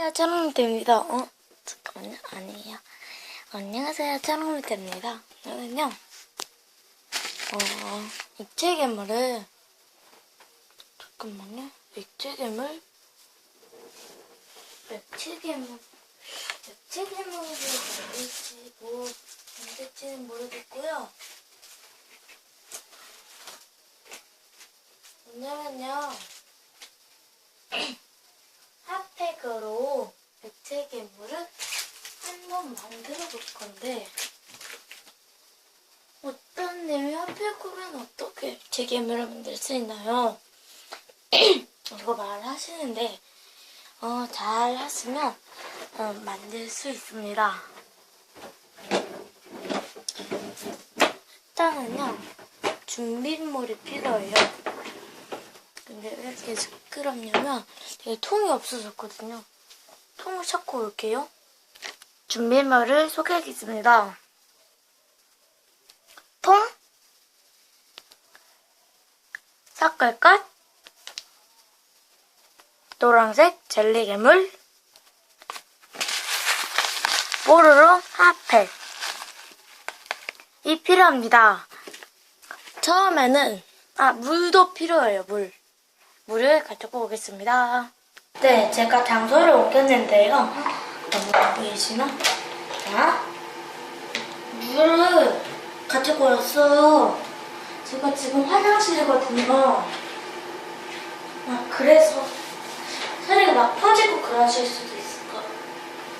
안녕하세요, 차롱미트입니다. 어? 잠깐만요. 아니에요. 안녕하세요, 차롱미트입니다. 오늘은요, 어, 액체 괴물을, 잠깐만요. 액체 괴물? 액체 괴물, 액체 괴물을 만들지, 뭐, 만들지는 모르겠고요. 오늘은요, 핫팩으로 액체 괴물을 한번 만들어 볼 건데 어떤 내용이 핫팩으로는 어떻 게 액체 괴물을 만들 수 있나요? 이거 말하시는데 어, 잘 하시면 어, 만들 수 있습니다. 일단은요 준비물이 필요해요. 근데 왜 이렇게 시끄럽냐면 되게 통이 없어졌거든요. 통을 찾고 올게요. 준비물을 소개하겠습니다. 통, 삭갈갓, 노란색 젤리 괴물, 뽀로로 핫팩. 이 필요합니다. 처음에는 아 물도 필요해요 물. 물을 가지고 오겠습니다. 네, 제가 장소를 옮겼는데요. 너무 보이시나? 자, 물을 가지고 왔어요. 제가 지금 화장실이거든요. 아, 그래서 소리가 막 퍼지고 그러실 수도 있을 것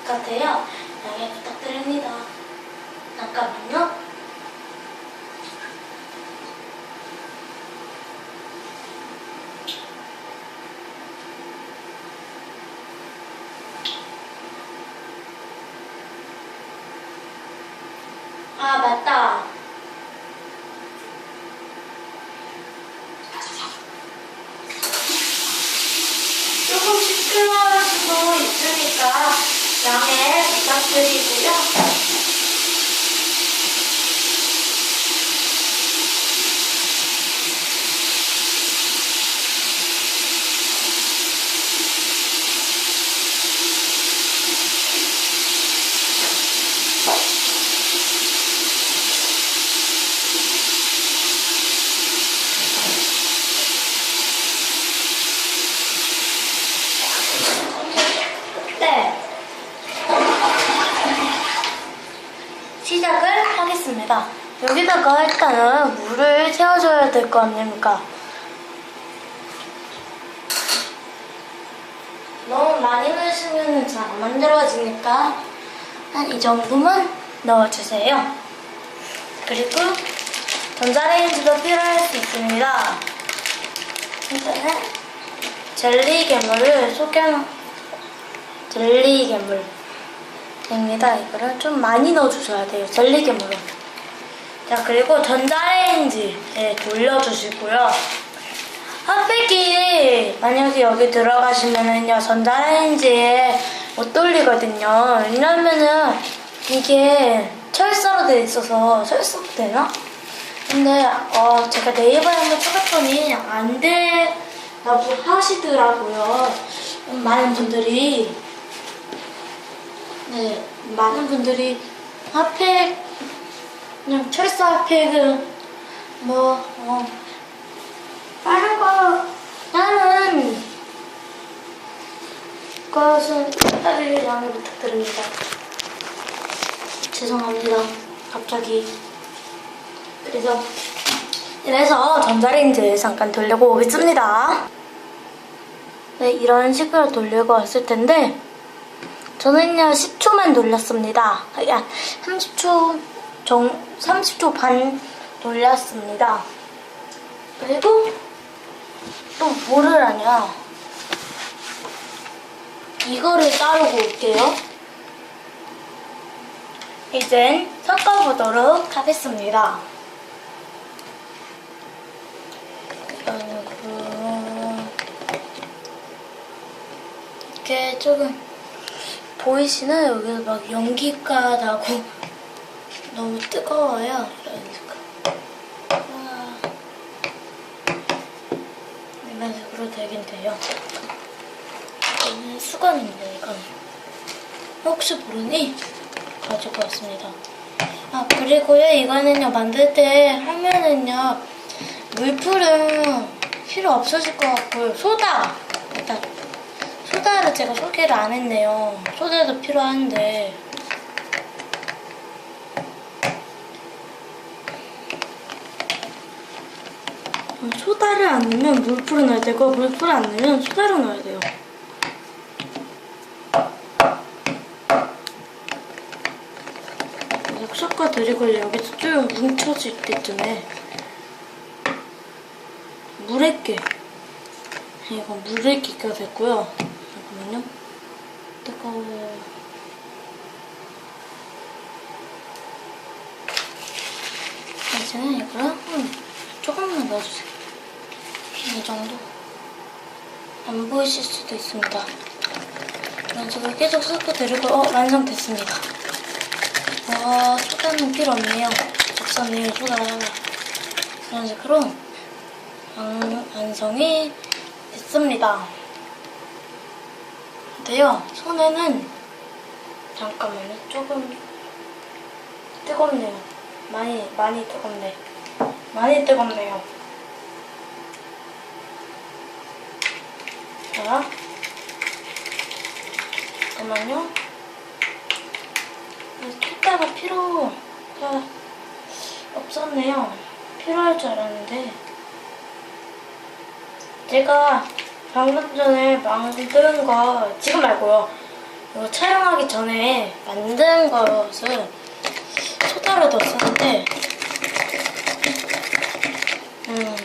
같아요. 양해 부탁드립니다. 잠깐만요. 아, 맞다. 조금 시끄러울 수도 있으니까 양해 부탁드리고요. 네. 시작을 하겠습니다. 여기다가 일단은 물을 채워줘야 될 거 아닙니까? 너무 많이 넣으시면 잘 안 만들어지니까 한 이 정도만 넣어주세요. 그리고 전자레인지도 필요할 수 있습니다. 일단은 젤리 괴물을 소개 젤리 괴물입니다. 이거를 좀 많이 넣어주셔야 돼요. 젤리 괴물은. 자 그리고 전자레인지에 돌려주시고요. 핫팩이 만약에 여기 들어가시면은요 전자레인지에 못 돌리거든요. 왜냐면은 이게 철사로 되어 있어서 철사도 되나? 근데 어 제가 네이버에 한번 찾았더니 안 된다고 하시더라고요. 많은 분들이 네, 많은 분들이 핫팩, 그냥 철사 핫팩은 뭐, 어, 다른 거, 다른 것은 따를 양해 부탁드립니다. 죄송합니다. 갑자기. 그래서, 이래서 전자레인지에 잠깐 돌려고 오겠습니다. 네, 이런 식으로 돌리고 왔을 텐데, 저는요 10초만 돌렸습니다. 한 30초 정 30초 반 돌렸습니다. 그리고 또 뭐를 하냐? 이거를 따르고 올게요. 이젠 섞어보도록 하겠습니다. 이렇게 조금 보이시나요? 여기 막 연기가 나고 너무 뜨거워요. 그러니까. 와. 이런 식으로 되긴 돼요. 이거는 수건입니다, 이거는. 혹시 모르니 가지고 왔습니다. 아, 그리고요, 이거는요, 만들 때 하면은요, 물풀은 필요 없으실 것 같고요. 소다! 일단, 소다를 제가 소개를 안 했네요. 소다도 필요한데. 소다를 안 넣으면 물풀을 넣어야 되고, 물풀을 안 넣으면 소다를 넣어야 돼요. 섞어 드리고 여기서 좀 뭉쳐질 때쯤에 물에게 이거 물에게가 됐고요. 잠깐만요. 뜨거워요. 이제는 음, 조금만 넣어주세요. 이 정도. 안 보이실 수도 있습니다. 이런 식으로 계속 섞어 드리고 어 완성됐습니다. 와, 소다는 필요 없네요. 없었네요, 소다. 이런 식으로 완, 완성이 됐습니다. 근데요, 손에는 잠깐만요, 조금 뜨겁네요. 많이, 많이 뜨겁네. 많이 뜨겁네요. 자, 잠깐만요. 숫자가 필요가 없었네요. 필요할 줄 알았는데 제가 방금 전에 만든 거 지금 말고요. 이거 촬영하기 전에 만든 것은 소다를 넣었었는데 음,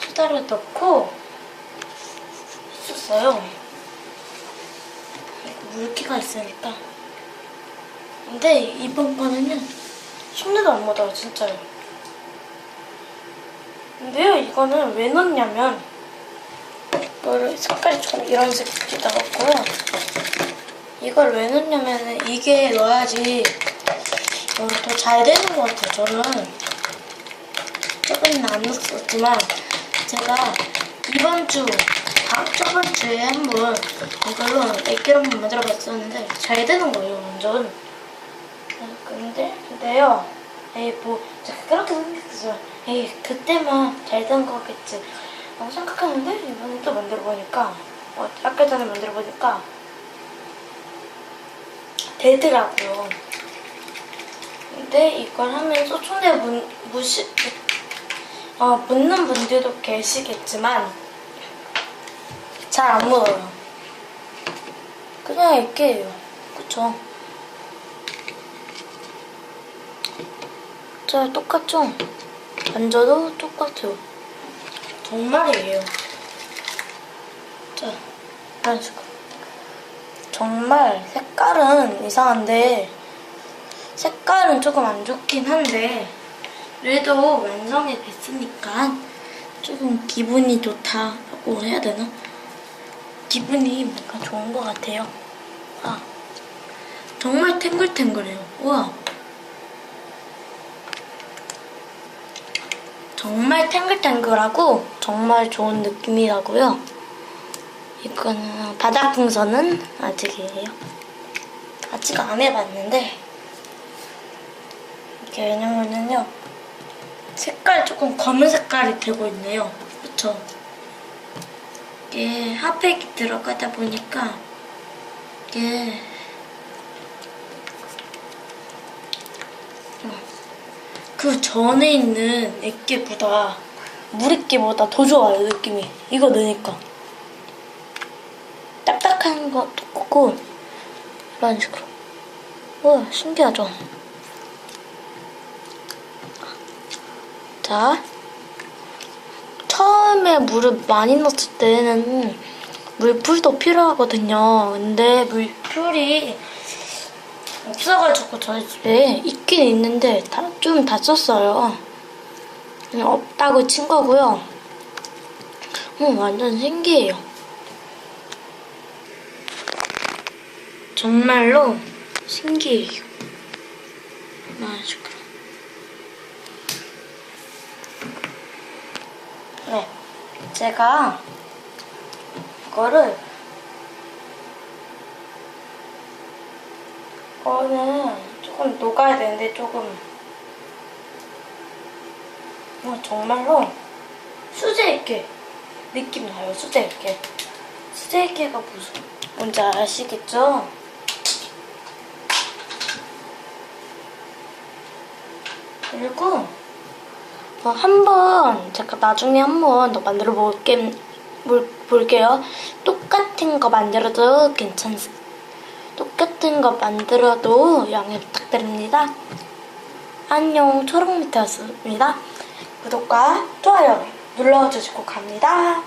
소다를 넣고 했었어요. 물기가 있으니까. 근데 이번 거는요 손에도 안 묻어요 진짜요 근데요 이거는 왜 넣냐면 이거를 색깔이 좀 이런 색이다 같고요. 이걸 왜 넣냐면 이게 넣어야지 더 잘 되는 것 같아요 저는. 조금은 안 넣었지만 제가 이번 주 저번 주에 한번 이걸로 액기를 한번 만들어 봤었는데 잘 되는 거예요 완전. 아, 근데 근데요. 에이 뭐 그렇게 생각했어요 에이 그때만 잘 된 거겠지. 라고 생각했는데 이번에 또 만들어 보니까 어, 아까 전에 만들어 보니까 되더라고요. 근데 이걸 하면 소총대 문, 무시 어, 묻는 분들도 계시겠지만 잘안 묻어요 그냥 이렇게예요 그쵸 자, 똑같죠? 만져도 똑같아요. 정말이에요. 자, 이런 식으로. 정말 색깔은 이상한데, 색깔은 조금 안 좋긴 한데, 그래도 완성이 됐으니까 조금 기분이 좋다고 해야 되나? 기분이 뭔가 좋은 것 같아요. 아, 정말 탱글탱글해요. 우와. 정말 탱글탱글하고 정말 좋은 느낌이라고요. 이거는 바닥 풍선은 아직이에요. 아직 안 해봤는데 이게 왜냐면은요 색깔 조금 검은 색깔이 되고 있네요. 그쵸? 이게 핫팩이 들어가다 보니까 이게 그 전에 있는 액기보다 물액기보다 더 좋아요 느낌이. 이거 넣으니까. 딱딱한 것도 없고 이런 식으로. 우와 신기하죠? 자 처음에 물을 많이 넣었을 때는 물풀도 필요하거든요 근데 물풀이 없어가지고 저희 집에 있긴 있는데 좀다 썼어요. 그냥 없다고 친 거고요. 음, 완전 신기해요. 정말로 신기해요. 맛있고. 네, 제가 이거를 이거는 조금 녹아야 되는데 조금 이건 정말로 수제 있게 느낌 나요 수제 있게 수제 있게가 무슨 뭔지 아시겠죠? 그리고 어, 한번 제가 나중에 한번 더 만들어 볼게, 볼, 볼게요. 똑같은 거 만들어도 괜찮습니다. 똑같은 거 만들어도 양해 부탁드립니다. 안녕 초록미터였습니다. 구독과 좋아요 눌러주시고 갑니다.